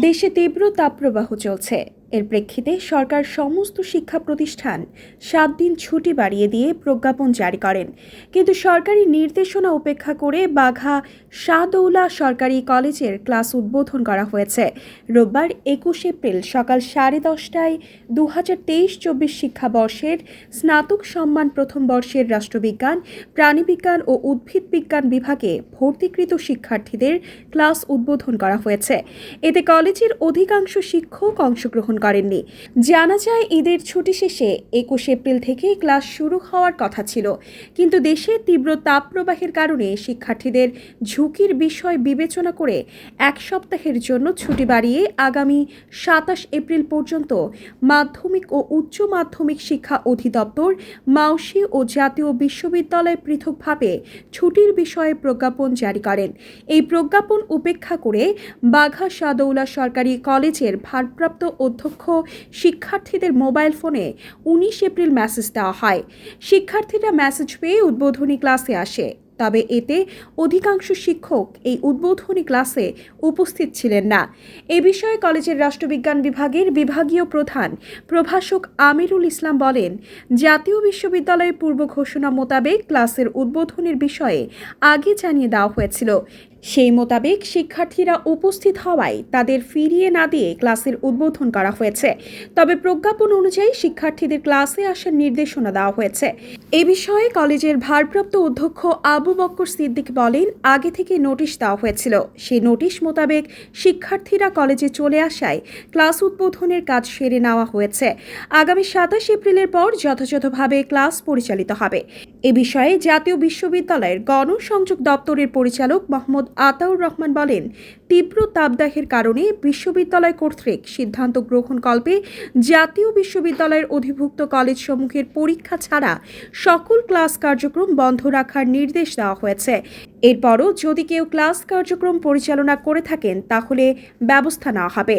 দেশে তীব্র তাপপ্রবাহ চলছে। এর প্রেক্ষিতে সরকার সমস্ত শিক্ষা প্রতিষ্ঠান সাত দিন ছুটি বাড়িয়ে দিয়ে প্রজ্ঞাপন জারি করেন। কিন্তু সরকারি নির্দেশনা উপেক্ষা করে বাঘা শাহদৌলা সরকারি কলেজের ক্লাস উদ্বোধন করা হয়েছে। রোববার একুশ এপ্রিল সকাল সাড়ে দশটায় দু হাজার তেইশ চব্বিশ শিক্ষাবর্ষের স্নাতক সম্মান প্রথম বর্ষের রাষ্ট্রবিজ্ঞান, প্রাণীবিজ্ঞান ও উদ্ভিদ বিজ্ঞান বিভাগে ভর্তিকৃত শিক্ষার্থীদের ক্লাস উদ্বোধন করা হয়েছে। এতে কলেজের অধিকাংশ শিক্ষক অংশগ্রহণ করেননি। জানা যায়, ঈদের ছুটি শেষে একুশ এপ্রিল থেকে ক্লাস শুরু হওয়ার কথা ছিল। কিন্তু দেশে তীব্র তাপপ্রবাহের কারণে শিক্ষার্থীদের ঝুঁকির বিষয় বিবেচনা করে এক সপ্তাহের জন্য ছুটি বাড়িয়ে আগামী সাতাশ এপ্রিল পর্যন্ত মাধ্যমিক ও উচ্চ মাধ্যমিক শিক্ষা অধিদপ্তর, মাউসি ও জাতীয় বিশ্ববিদ্যালয় পৃথকভাবে ছুটির বিষয়ে প্রজ্ঞাপন জারি করেন। এই প্রজ্ঞাপন উপেক্ষা করে বাঘা সাদৌলা সরকারি কলেজের ভারপ্রাপ্ত অধ্যক্ষ শিক্ষার্থীদের মোবাইল ফোনে উনিশ এপ্রিল মেসেজ দেওয়া হয়। শিক্ষার্থীরা মেসেজ পেয়ে উদ্বোধনী ক্লাসে আসে। তবে এতে অধিকাংশ শিক্ষক এই উদ্বোধনী ক্লাসে উপস্থিত ছিলেন না। এ বিষয়ে কলেজের রাষ্ট্রবিজ্ঞান বিভাগের বিভাগীয় প্রধান প্রভাষক আমিরুল ইসলাম বলেন, জাতীয় বিশ্ববিদ্যালয়ের পূর্ব ঘোষণা মোতাবেক ক্লাসের উদ্বোধনের বিষয়ে আগে জানিয়ে দেওয়া হয়েছিল। সেই মোতাবেক শিক্ষার্থীরা উপস্থিত হওয়ায় তাদের ফিরিয়ে না দিয়ে ক্লাসের উদ্বোধন করা হয়েছে। তবে প্রজ্ঞাপন অনুযায়ী শিক্ষার্থীদের ক্লাসে আসার নির্দেশনা দেওয়া হয়েছে। এ বিষয়ে কলেজের ভারপ্রাপ্ত অধ্যক্ষ আবু বক্কর সিদ্দিক বলেন, আগে থেকে নোটিশ দেওয়া হয়েছিল। সেই নোটিশ মোতাবেক শিক্ষার্থীরা কলেজে চলে আসায় ক্লাস উদ্বোধনের কাজ সেরে নেওয়া হয়েছে। আগামী সাতাশ এপ্রিলের পর যথাযথভাবে ক্লাস পরিচালিত হবে। এ বিষয়ে জাতীয় বিশ্ববিদ্যালয়ের গণসংযোগ দপ্তরের পরিচালক মোহাম্মদ আতাউর রহমান বলেন, তীব্র তাপদাহের কারণে বিশ্ববিদ্যালয় কর্তৃক সিদ্ধান্ত গ্রহণ কল্পে জাতীয় বিশ্ববিদ্যালয়ের অধিভুক্ত কলেজসমূহের পরীক্ষা ছাড়া সকল ক্লাস কার্যক্রম বন্ধ রাখার নির্দেশ দেওয়া হয়েছে। এরপরও যদি কেউ ক্লাস কার্যক্রম পরিচালনা করে থাকেন, তাহলে ব্যবস্থা নেওয়া হবে।